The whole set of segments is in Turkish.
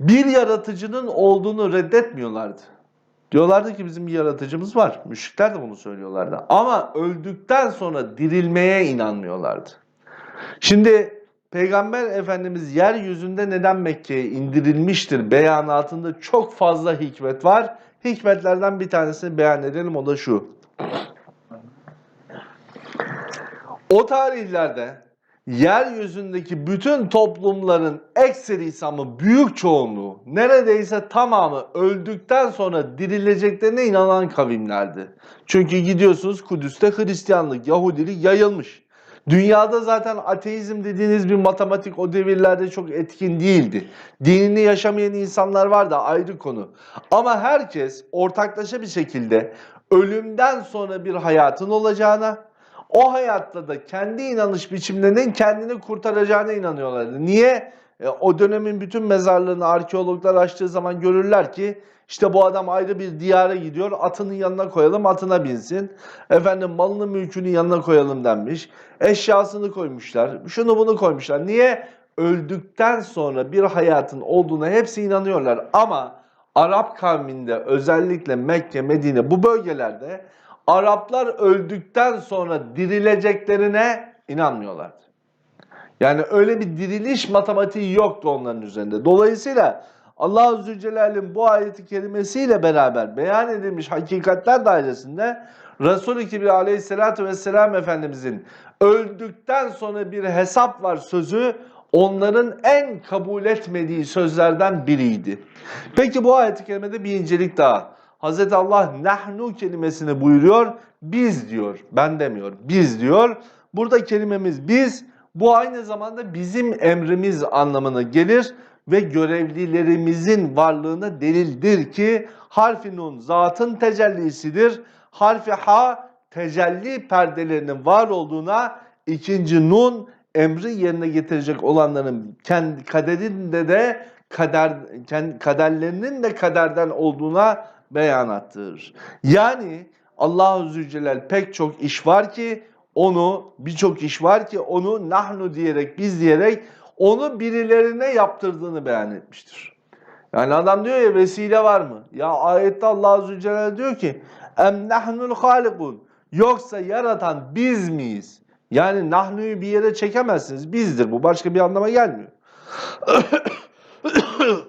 bir yaratıcının olduğunu reddetmiyorlardı. Diyorlardı ki bizim bir yaratıcımız var. Müşrikler de bunu söylüyorlardı. Ama öldükten sonra dirilmeye inanmıyorlardı. Şimdi Peygamber Efendimiz yeryüzünde neden Mekke'ye indirilmiştir beyanatında çok fazla hikmet var. Hikmetlerden bir tanesini beyan edelim o da şu. O tarihlerde yeryüzündeki bütün toplumların ekserisi ama büyük çoğunluğu neredeyse tamamı öldükten sonra dirileceklerine inanan kavimlerdi. Çünkü gidiyorsunuz Kudüs'te Hristiyanlık, Yahudilik yayılmış. Dünyada zaten ateizm dediğiniz bir matematik o devirlerde çok etkin değildi. Dinini yaşamayan insanlar var da ayrı konu. Ama herkes ortaklaşa bir şekilde ölümden sonra bir hayatın olacağına, o hayatta da kendi inanış biçimlerinin kendini kurtaracağına inanıyorlardı. Niye? E, o dönemin bütün mezarlarını arkeologlar açtığı zaman görürler ki işte bu adam ayrı bir diyara gidiyor. Atının yanına koyalım, atına binsin. Efendim malını mülkünü yanına koyalım denmiş. Eşyasını koymuşlar. Şunu bunu koymuşlar. Niye? Öldükten sonra bir hayatın olduğuna hepsi inanıyorlar. Ama Arap kavminde özellikle Mekke, Medine bu bölgelerde Araplar öldükten sonra dirileceklerine inanmıyorlardı. Yani öyle bir diriliş matematiği yoktu onların üzerinde. Dolayısıyla Allah Azze Celle'nin bu ayeti kerimesiyle beraber beyan edilmiş hakikatler dairesinde Resul-i Kibri Aleyhisselatü Vesselam Efendimizin öldükten sonra bir hesap var sözü onların en kabul etmediği sözlerden biriydi. Peki bu ayet-i kerimede bir incelik daha. Hz. Allah nahnu kelimesini buyuruyor. Biz diyor. Ben demiyor. Biz diyor. Burada kelimemiz biz bu aynı zamanda bizim emrimiz anlamına gelir ve görevlilerimizin varlığına delildir ki harfi nun zatın tecellisidir. Harfi ha tecelli perdelerinin var olduğuna ikinci nun emri yerine getirecek olanların kendi kaderinde de kader kaderlerinin de kaderden olduğuna beyanattır. Yani Allahu Zülcelal pek çok iş var ki onu birçok iş var ki onu nahnu diyerek biz diyerek onu birilerine yaptırdığını beyan etmiştir. Yani adam diyor ya vesile var mı? Ya ayette Allah Zülcelal diyor ki em nahnul halikun yoksa yaratan biz miyiz? Yani nahnuyu bir yere çekemezsiniz. Bizdir bu. Başka bir anlama gelmiyor.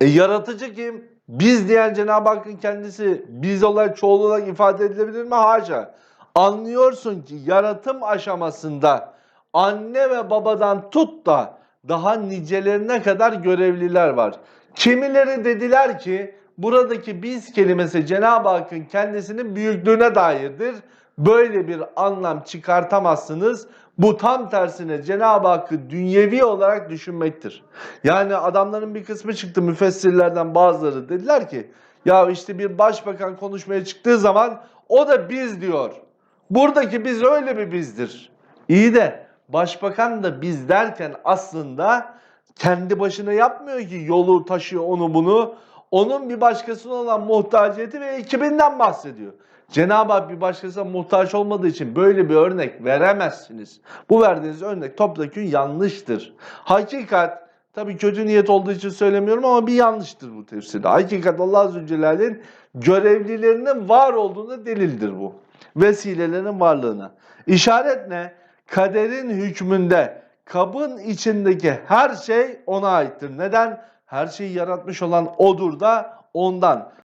e, yaratıcı kim? Biz diyen Cenab-ı Hakk'ın kendisi biz olarak çoğul olarak ifade edilebilir mi? Haşa. Anlıyorsun ki yaratım aşamasında anne ve babadan tut da daha nicelerine kadar görevliler var. Kimileri dediler ki buradaki biz kelimesi Cenab-ı Hakk'ın kendisinin büyüklüğüne dairdir. Böyle bir anlam çıkartamazsınız. Bu tam tersine Cenab-ı Hakk'ı dünyevi olarak düşünmektir. Yani adamların bir kısmı çıktı müfessirlerden bazıları dediler ki ya işte bir başbakan konuşmaya çıktığı zaman o da biz diyor. Buradaki biz öyle bir bizdir. İyi de başbakan da biz derken aslında kendi başına yapmıyor ki yolu taşıyor onu bunu. Onun bir başkasına olan muhtaciyeti ve ekibinden bahsediyor. Cenab-ı Hak bir başkasına muhtaç olmadığı için böyle bir örnek veremezsiniz. Bu verdiğiniz örnek topyekun yanlıştır. Hakikat tabii kötü niyet olduğu için söylemiyorum ama bir yanlıştır bu tefsirde. Hakikat Allah Azze Celle'nin görevlilerinin var olduğuna delildir bu. Vesilelerinin varlığına. İşaret ne? Kaderin hükmünde kabın içindeki her şey ona aittir. Neden? Her şeyi yaratmış olan odur da ondan.